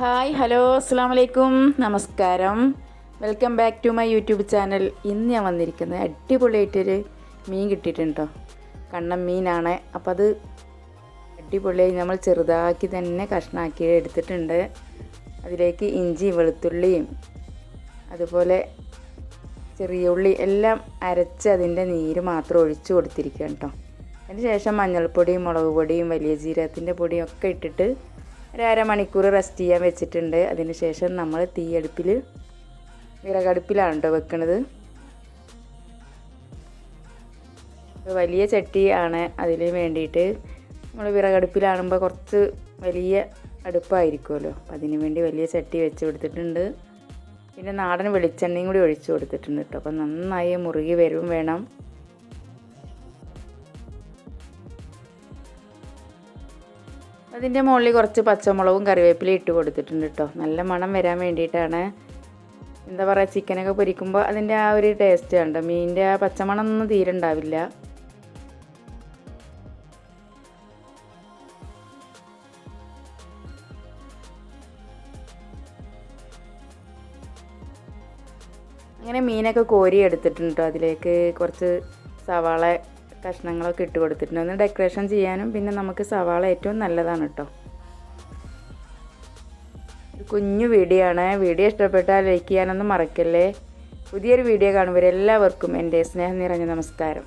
Hi hello അസ്സാം വലൈക്കും നമസ്കാരം. Welcome back to my YouTube channel. ഇന്ന് ഞാൻ വന്നിരിക്കുന്നത് അടിപൊളിയായിട്ടൊരു മീൻ കിട്ടിയിട്ടുണ്ടോ കണ്ണൻ മീനാണ്. അപ്പോൾ അത് അടിപൊളിയായി നമ്മൾ ചെറുതാക്കി തന്നെ കഷ്ണാക്കി എടുത്തിട്ടുണ്ട്. അതിലേക്ക് ഇഞ്ചി വെളുത്തുള്ളിയും അതുപോലെ ചെറിയ ഉള്ളി എല്ലാം അരച്ച് അതിന്റെ നീര് മാത്രം ഒഴിച്ചു കൊടുത്തിരിക്കുക കേട്ടോ അതിന് ശേഷം മഞ്ഞൾപ്പൊടിയും മുളക് പൊടിയും വലിയ ജീരകത്തിന്റെ പൊടിയും ഒക്കെ ഇട്ടിട്ട് ഒരു അരമണിക്കൂർ റെസ്റ്റ് ചെയ്യാൻ വെച്ചിട്ടുണ്ട്. അതിന് ശേഷം നമ്മൾ തീയടുപ്പിൽ വിറകടുപ്പിലാണ് കേട്ടോ വെക്കുന്നത് വലിയ ചട്ടി ആണ് അതിന് വേണ്ടിയിട്ട്. നമ്മൾ വിറകടുപ്പിലാണുമ്പോൾ കുറച്ച് വലിയ അടുപ്പായിരിക്കുമല്ലോ. അതിന് വേണ്ടി വലിയ ചട്ടി വെച്ച് കൊടുത്തിട്ടുണ്ട്. പിന്നെ നാടൻ വെളിച്ചെണ്ണയും കൂടി ഒഴിച്ച് കൊടുത്തിട്ടുണ്ട് കേട്ടോ. അപ്പം നന്നായി മുറുകി വരും വേണം. അതിന്റെ മുകളിൽ കുറച്ച് പച്ചമുളകും കറിവേപ്പിലയും ഇട്ട് കൊടുത്തിട്ടുണ്ട് കേട്ടോ. നല്ല മണം വരാൻ വേണ്ടിയിട്ടാണ്. എന്താ പറയുക ചിക്കനൊക്കെ പൊരിക്കുമ്പോൾ അതിന്റെ ആ ഒരു ടേസ്റ്റ് ഉണ്ട് മീനിന്റെ ആ പച്ചമണം ഒന്നും തീരെ ഉണ്ടാവില്ല. അങ്ങനെ മീനൊക്കെ കോരി എടുത്തിട്ടുണ്ട് അതിലേക്ക്. കുറച്ച് സവാള കഷ്ണങ്ങളൊക്കെ ഇട്ട് കൊടുത്തിട്ടുണ്ട്. ഒന്ന് ഡെക്കറേഷൻ ചെയ്യാനും പിന്നെ നമുക്ക് സവാള ഏറ്റവും നല്ലതാണ് കേട്ടോ കുഞ്ഞു വീഡിയോ ആണ്. വീഡിയോ ഇഷ്ടപ്പെട്ടാൽ ലൈക്ക് ചെയ്യാനൊന്നും മറക്കല്ലേ. പുതിയൊരു വീഡിയോ കാണുമ്പോൾ എല്ലാവർക്കും എന്റെ സ്നേഹം നിറഞ്ഞ നമസ്കാരം.